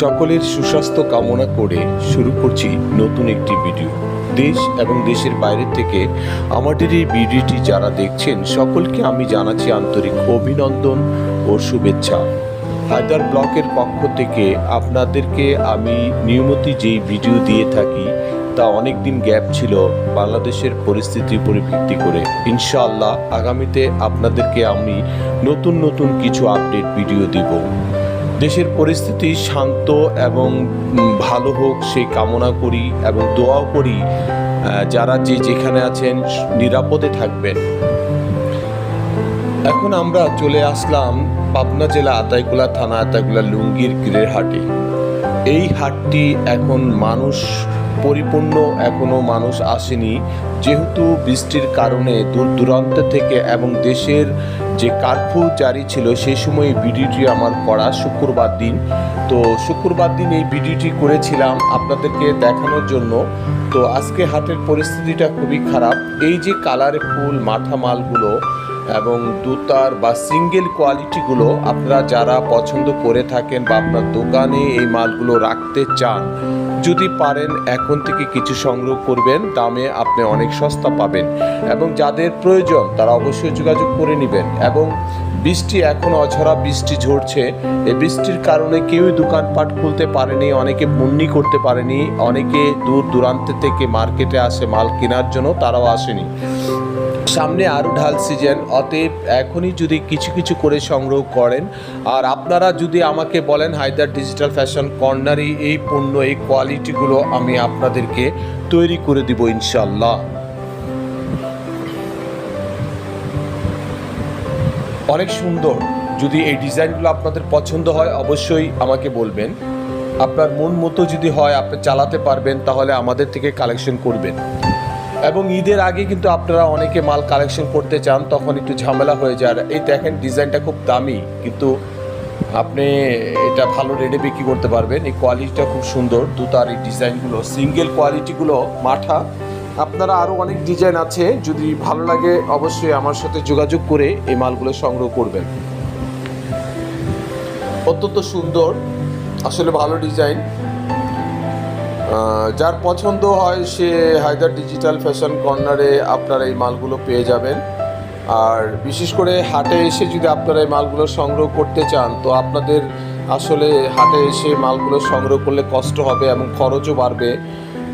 সকলের সুস্বাস্থ্য কামনা করে শুরু করছি নতুন একটি ভিডিও। দেশ এবং দেশের বাইরে থেকে আমাদের এই ভিডিওটি যারা দেখছেন, সকলকে আমি জানাচ্ছি আন্তরিক অভিনন্দন ও শুভেচ্ছা। হায়দার ব্লকের পক্ষ থেকে আপনাদেরকে আমি নিয়মিত যেই ভিডিও দিয়ে থাকি, তা অনেক দিন গ্যাপ ছিল বাংলাদেশের পরিস্থিতির উপরে ভিত্তি করে। ইনশাআল্লাহ আগামীতে আপনাদেরকে আমি নতুন নতুন কিছু আপডেট ভিডিও দিব। দেশের পরিস্থিতি শান্ত এবং ভালো হোক সেই কামনা করি এবং দোয়াও করি যারা যে যেখানে আছেন, নিরাপদে থাকবেন। এখন আমরা চলে আসলাম পাবনা জেলা আতাইকুলা থানা আতাইকুলা লুঙ্গির গ্রেহাটে হাটে এই হাটটি এখন মানুষ পরিপূর্ণ এখনও মানুষ আসেনি। যেহেতু বৃষ্টির কারণে দূর দূরান্ত থেকে এবং দেশের যে কারফিউ জারি ছিল সেই সময় ভিডিওটি আমার করা শুক্রবার দিন। তো শুক্রবার দিন এই ভিডিওটি করেছিলাম আপনাদেরকে দেখানোর জন্য। তো আজকে হাটের পরিস্থিতিটা খুবই খারাপ। এই যে কালার ফুল মাঠা মালগুলো এবং দুতার বা সিঙ্গেল কোয়ালিটিগুলো আপনারা যারা পছন্দ করে থাকেন বা আপনার দোকানে এই মালগুলো রাখতে চান, যদি পারেন এখন থেকে কিছু সংগ্রহ করবেন, দামে আপনি অনেক সস্তা পাবেন। এবং যাদের প্রয়োজন, তারা অবশ্যই যোগাযোগ করে নেবেন। এবং বৃষ্টি এখন অঝরা বৃষ্টি ঝরছে, এই বৃষ্টির কারণে কেউই দোকানপাট খুলতে পারেনি, অনেকে মুন্নি করতে পারেনি, অনেকে দূর দূরান্ত থেকে মার্কেটে আসে মাল কেনার জন্য, তারাও আসেনি। সামনে আরও ঢাল সিজন, অতএব এখনই যদি কিছু কিছু করে সংগ্রহ করেন, আর আপনারা যদি আমাকে বলেন হায়দার ডিজিটাল ফ্যাশন কর্নারি এই পণ্য, এই কোয়ালিটিগুলো আমি আপনাদেরকে তৈরি করে দিব ইনশাল্লাহ অনেক সুন্দর। যদি এই ডিজাইনগুলো আপনাদের পছন্দ হয়, অবশ্যই আমাকে বলবেন। আপনার মন মতো যদি হয়, আপনি চালাতে পারবেন, তাহলে আমাদের থেকে কালেকশন করবেন। এবং ঈদের আগে কিন্তু আপনারা অনেকে মাল কালেকশন করতে চান, তখন একটু ঝামেলা হয়ে যায়। এই দেখেন ডিজাইনটা খুব দামি, কিন্তু আপনি এটা ভালো রেটে বিক্রি করতে পারবেন। এই কোয়ালিটিটা খুব সুন্দর, দুতার এই ডিজাইনগুলো সিঙ্গেল কোয়ালিটিগুলো মাঠা। আপনারা আরও অনেক ডিজাইন আছে, যদি ভালো লাগে অবশ্যই আমার সাথে যোগাযোগ করে এই মালগুলো সংগ্রহ করবেন। অত্যন্ত সুন্দর, আসলে ভালো ডিজাইন যার পছন্দ হয় সে হায়দার ডিজিটাল ফ্যাশন কর্নারে আপনারা এই মালগুলো পেয়ে যাবেন। আর বিশেষ করে হাটে এসে যদি আপনারা এই মালগুলো সংগ্রহ করতে চান, তো আপনাদের আসলে হাটে এসে মালগুলো সংগ্রহ করলে কষ্ট হবে এবং খরচও বাড়বে।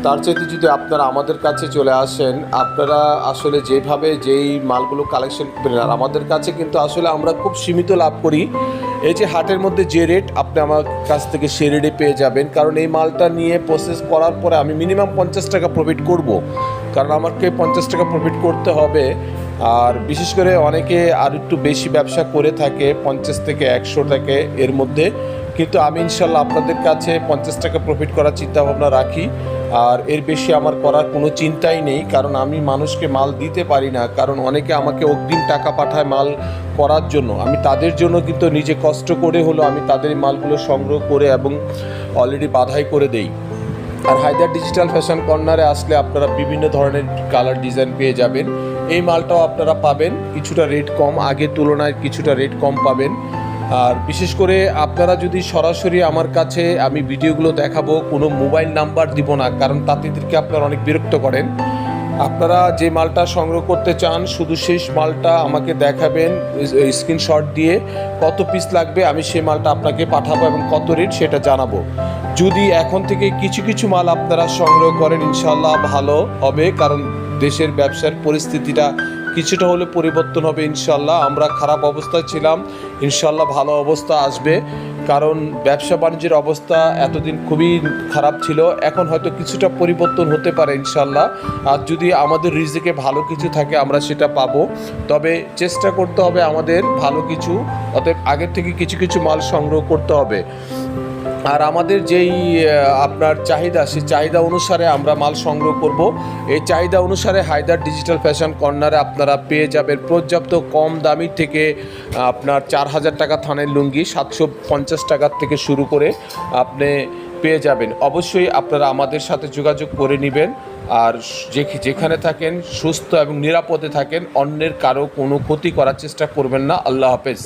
তার চাইতে যদি আপনারা আমাদের কাছে চলে আসেন, আপনারা আসলে যেভাবে যেই মালগুলো কালেকশন করবেন, আর আমাদের কাছে কিন্তু আসলে আমরা খুব সীমিত লাভ করি। এই যে হাটের মধ্যে যে রেট আপনি আমার কাছ থেকে সে রেটে পেয়ে যাবেন, কারণ এই মালটা নিয়ে প্রসেস করার পরে আমি মিনিমাম পঞ্চাশ টাকা প্রফিট করব। কারণ আমাকে পঞ্চাশ টাকা প্রফিট করতে হবে। আর বিশেষ করে অনেকে আর একটু বেশি ব্যবসা করে থাকে, পঞ্চাশ থেকে একশো টাকা এর মধ্যে। কিন্তু আমি ইনশাল্লাহ আপনাদের কাছে পঞ্চাশ টাকা প্রফিট করার চিন্তাভাবনা রাখি। আর এর বেশি আমার করার কোনো চিন্তাই নেই, কারণ আমি মানুষকে মাল দিতে পারি না, কারণ অনেকে আমাকে অগ্রিম টাকা পাঠায় মাল করার জন্য। আমি তাদের জন্য কিন্তু নিজে কষ্ট করে হলো আমি তাদের মালগুলো সংগ্রহ করে এবং অলরেডি বাধাই করে দেই। আর হায়দার ডিজিটাল ফ্যাশন কর্নারে আসলে আপনারা বিভিন্ন ধরনের কালার ডিজাইন পেয়ে যাবেন। এই মালটাও আপনারা পাবেন, কিছুটা রেট কম, আগের তুলনায় কিছুটা রেট কম পাবেন। আর বিশেষ করে আপনারা যদি সরাসরি আমার কাছে আমি ভিডিওগুলো দেখাবো, কোনো মোবাইল নাম্বার দিব না, কারণ তাঁতিদেরকে আপনারা অনেক বিরক্ত করেন। আপনারা যে মালটা সংগ্রহ করতে চান, শুধু সেই মালটা আমাকে দেখাবেন স্ক্রিনশট দিয়ে কত পিস লাগবে, আমি সেই মালটা আপনাকে পাঠাবো এবং কত রেট সেটা জানাব। যদি এখন থেকে কিছু কিছু মাল আপনারা সংগ্রহ করেন ইনশাল্লাহ ভালো হবে, কারণ দেশের ব্যবসার পরিস্থিতিটা কিছুটা হলে পরিবর্তন হবে ইনশাল্লাহ আমরা খারাপ অবস্থায় ছিলাম। ইনশাল্লাহ ভালো অবস্থা আসবে। কারণ ব্যবসা বাণিজ্যের অবস্থা এতদিন খুবই খারাপ ছিল। এখন হয়তো কিছুটা পরিবর্তন হতে পারে ইনশাল্লাহ আর যদি আমাদের রিজিকে ভালো কিছু থাকে, আমরা সেটা পাবো। তবে চেষ্টা করতে হবে আমাদের ভালো কিছু। অতএব আগের থেকে কিছু কিছু মাল সংগ্রহ করতে হবে। আর আমাদের যেই আপনার চাহিদা, সেই চাহিদা অনুসারে আমরা মাল সংগ্রহ করব। এই চাহিদা অনুসারে হায়দার ডিজিটাল ফ্যাশন কর্নারে আপনারা পেয়ে যাবেন পর্যাপ্ত কম দামি থেকে আপনার চার হাজার টাকা থানের লুঙ্গি, সাতশো পঞ্চাশ টাকার থেকে শুরু করে আপনি পেয়ে যাবেন। অবশ্যই আপনারা আমাদের সাথে যোগাযোগ করে নেবেন। আর যেখানে থাকেন, সুস্থ এবং নিরাপদে থাকেন, অন্যের কারও কোনো ক্ষতি করার চেষ্টা করবেন না। আল্লাহ হাফেজ।